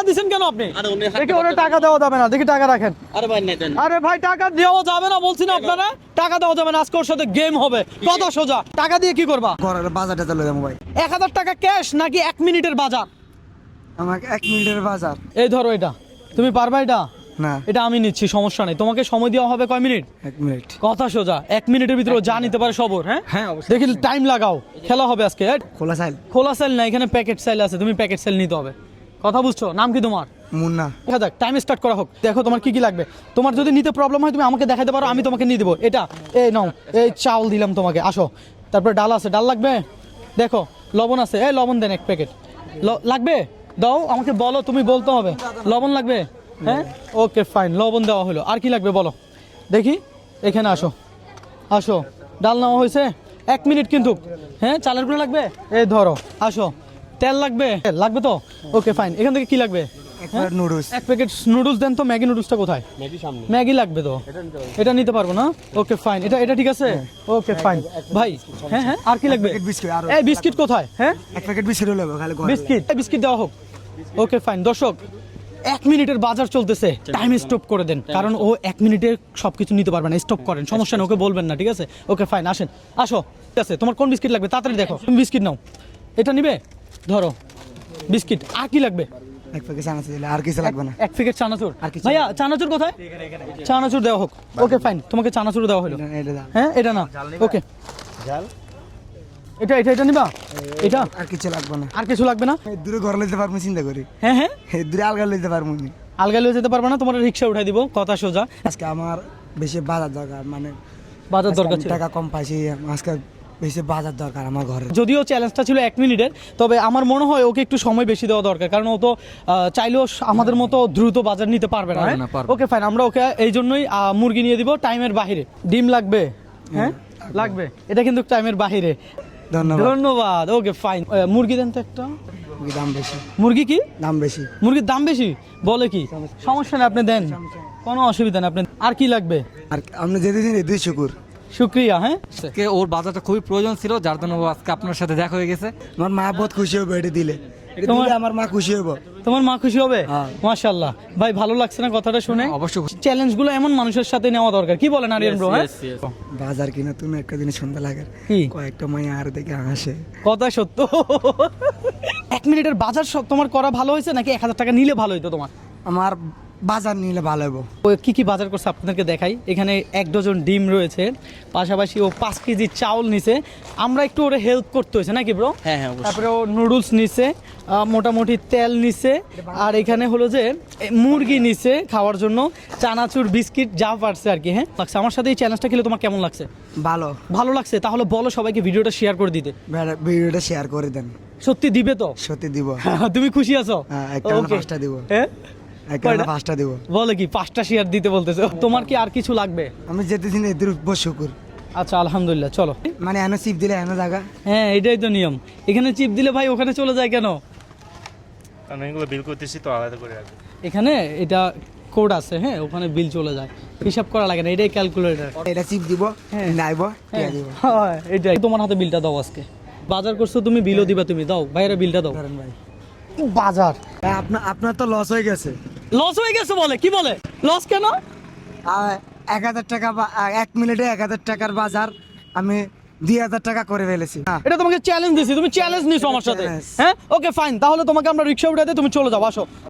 টাকা দিছেন কেন আপনি? দেখি টাকা ওরে টাকা দেওয়া যাবে না দেখি টাকা রাখেন। আরে ভাই নেই আরে ভাই টাকা দেওয়া যাবে না বলছি না আপনারা। টাকা দেওয়া যাবে না আজকে ওর সাথে গেম হবে। কত সোজা। টাকা দিয়ে কি করবা? ঘরের বাজারটা চলে যাব ভাই। এক হাজার টাকা ক্যাশ নাকি এক মিনিটের বাজার? আমাকে এক মিনিটের বাজার। এই ধরো এটা। তুমি পারবা এটা? না। এটা আমি নিচ্ছি সমস্যা নেই। তোমাকে সময় দেওয়া হবে কয় মিনিট? এক মিনিট। কথা সোজা। এক মিনিটের ভিতরে যা নিতে পারে সবর হ্যাঁ? হ্যাঁ, দেখি টাইম লাগাও। খেলা হবে আজকে খোলা সাইল খোলা সেল না এখানে প্যাকেট সাইল আছে। তুমি প্যাকেট সেল নিতে হবে। কথা বুঝছ? নাম কি তোমার? মুন্না। দেখা যাক টাইম স্টার্ট করা হোক। দেখো তোমার কি কি লাগবে। তোমার যদি নিতে প্রবলেম হয় তুমি আমাকে দেখাতে পারো আমি তোমাকে নিয়ে দেবো। এটা এই নাও এই চাউল দিলাম তোমাকে আসো। তারপরে ডাল আছে ডাল লাগবে? দেখো লবণ আছে এই লবণ দেন এক প্যাকেট। লাগবে? দাও আমাকে বলো তুমি বলতে হবে। লবণ লাগবে? হ্যাঁ? ওকে ফাইন লবণ দেওয়া হলো। আর কি লাগবে বলো? দেখি এখানে আসো। আসো। ডাল নেওয়া হয়েছে। এক মিনিট কিন্তু। হ্যাঁ চালের গুঁড়ো লাগবে? এই ধরো আসো। তেল লাগবে? লাগবে তো? ওকে ফাইন এখান থেকে কি লাগবে? এক নুডলস এক প্যাকেট নুডলস দেন তো ম্যাগি নুডলসটা কোথায়? ম্যাগি লাগবে তো? এটা নিতে পারব। না? ওকে ফাইন এটা এটা ঠিক আছে? ওকে ফাইন ভাই হ্যাঁ হ্যাঁ? আর কি লাগবে? প্যাকেট বিস্কুট আর এই বিস্কিট কোথায়? হ্যাঁ? এক প্যাকেট বিস্কুট হলে খালি বিস্কিট এই বিস্কিট দেওয়া হোক। ওকে ফাইন দর্শক এক মিনিটের বাজার চলতেছে। টাইম স্টপ করে দেন। কারণ ও এক মিনিটে সবকিছু নিতে পারবে না। স্টপ করেন। সমস্যা নেই ওকে বলবেন না ঠিক আছে? ওকে ফাইন আসেন। আসো ঠিক আছে। তোমার কোন বিস্কিট লাগবে? তাড়াতাড়ি দেখো। তুমি বিস্কিট নাও? এটা নিবে? ধরো বিস্কিট আর কি লাগবে? এক প্যাকেট চানাচুর দিলে আর কিছু লাগবে না। এক প্যাকেট চানাচুর? আর কিছু ভাইয়া চানাচুর কোথায়? চানাচুর দেওয়া হোক। ওকে ফাইন তোমাকে চানাচুর দেওয়া হলো। এটা- এটা হ্যাঁ এটা না ওকে এটা এটা এটা নিবা? এটা? আর কিছু লাগবে না। আর কিছু লাগবে না? এই দূরে ঘর লইতে পারব চিন্তা করি। হ্যাঁ হ্যাঁ। এই দূরে আলগা লইতে পারব নি। আলগা লিয়ে যেতে পারবে না তোমার রিক্সা উঠাই দিব কথা সোজা। আজকে আমার বেশি বাজার দরকার মানে বাজার দরকার টাকা কম পাইছি আজকে বেশি বাজার দরকার আমার ঘরে। যদিও চ্যালেঞ্জটা ছিল এক মিনিটের তবে আমার মনে হয় ওকে একটু সময় বেশি দেওয়া দরকার কারণ ও তো চাইলেও আমাদের মতো দ্রুত বাজার নিতে পারবে না। ওকে ফাইন আমরা ওকে এই জন্যই মুরগি নিয়ে দিব টাইমের বাহিরে। ডিম লাগবে? হ্যাঁ? লাগবে। এটা কিন্তু টাইমের বাহিরে। ধন্যবাদ। ধন্যবাদ ওকে ফাইন মুরগি দেন তো একটা। দাম বেশি। মুরগি কি? দাম বেশি। মুরগির দাম বেশি? বলে কি? সমস্যা নেই। আপনি দেন। কোনো অসুবিধা নেই আপনি আর কি লাগবে? আর আপনি যেতে দিন দুই শুকুর। শুক্রিয়া হ্যাঁ? আজকে ওর বাজারটা খুবই প্রয়োজন ছিল যার জন্য ও আজকে আপনার সাথে দেখা হয়ে গেছে। আমার মা বহুত খুশি হবে এটা দিলে। তোমার- আমার মা খুশি হব। তোমার মা খুশি হবে? হ্যাঁ। মাশাল্লাহ ভাই ভালো লাগছে না কথাটা শুনে? অবশ্যই চ্যালেঞ্জগুলো এমন মানুষের সাথে নেওয়া দরকার। কি বলেন আরিয়ান ব্রো হ্যাঁ? বাজার কিনা তুমি একটা দিনে সন্ধ্যা লাগে। কি? কয়েকটা মাইয়া আর দেখে হাসে। কথা সত্য। এক মিনিটের বাজার সব তোমার করা ভালো হয়েছে নাকি এক হাজার টাকা নিলে ভালো হইতো তোমার? আমার বাজার নিলে ভালো হব ও কি কি বাজার করছে আপনাদেরকে দেখাই? এখানে এক ডজন ডিম রয়েছে পাশাপাশি ও পাঁচ কেজি চাউল নিছে। আমরা একটু ওরে হেল্প করতে হয়েছে নাকি ব্রো হ্যাঁ হ্যাঁ তারপরে ও নুডলস নিছে আহ, মোটামুটি তেল নিছে আর এখানে হলো যে মুরগি নিছে খাওয়ার জন্য চানাচুর বিস্কিট যা পারছে আর কি হ্যাঁ? লাগছে। আমার সাথে এই চ্যালেঞ্জটা খেলে তোমার কেমন লাগছে? ভালো। ভালো লাগছে? তাহলে বলো সবাইকে ভিডিওটা শেয়ার করে দিতে। ভিডিওটা শেয়ার করে দেন। সত্যি দিবে তো? সত্যি দিব। তুমি খুশি আছো? হ্যাঁ, একটা দিব। হ্যাঁ? একটা পাঁচটা দিব। বলে কি পাঁচটা শেয়ার দিতে বলতেছে। তোমার কি আর কিছু লাগবে? আমি যেতে দিন এদের উপর শুকুর। আচ্ছা আলহামদুলিল্লাহ চলো। মানে এনে চিপ দিলে এনে জায়গা। হ্যাঁ এটাই তো নিয়ম। এখানে চিপ দিলে ভাই ওখানে চলে যায় কেন? কারণ এগুলো বিল করতেছি তো আলাদা করে রাখব। এখানে এটা কোড আছে হ্যাঁ ওখানে বিল চলে যায়। হিসাব করা লাগে না এটাই ক্যালকুলেটর এটা চিপ দিব হ্যাঁ। নাইব এটাই। তোমার হাতে বিলটা দাও আজকে। বাজার করছ তুমি বিলও দিবা তুমি দাও। বাইরে বিলটা দাও। ভাই। বাজার। আপনার আপনার তো লস হয়ে গেছে। লস হয়ে গেছে বলে কি বলে? লস কেন? এক হাজার টাকা বা- এক মিনিটে এক হাজার টাকার বাজার আমি দুই হাজার টাকা করে ফেলেছি। হ্যাঁ এটা তোমাকে চ্যালেঞ্জ দিছি তুমি চ্যালেঞ্জ নিছো আমার সাথে। হ্যাঁ? ওকে ফাইন তাহলে তোমাকে আমরা রিক্সা উঠাতে তুমি চলে যাও আসো।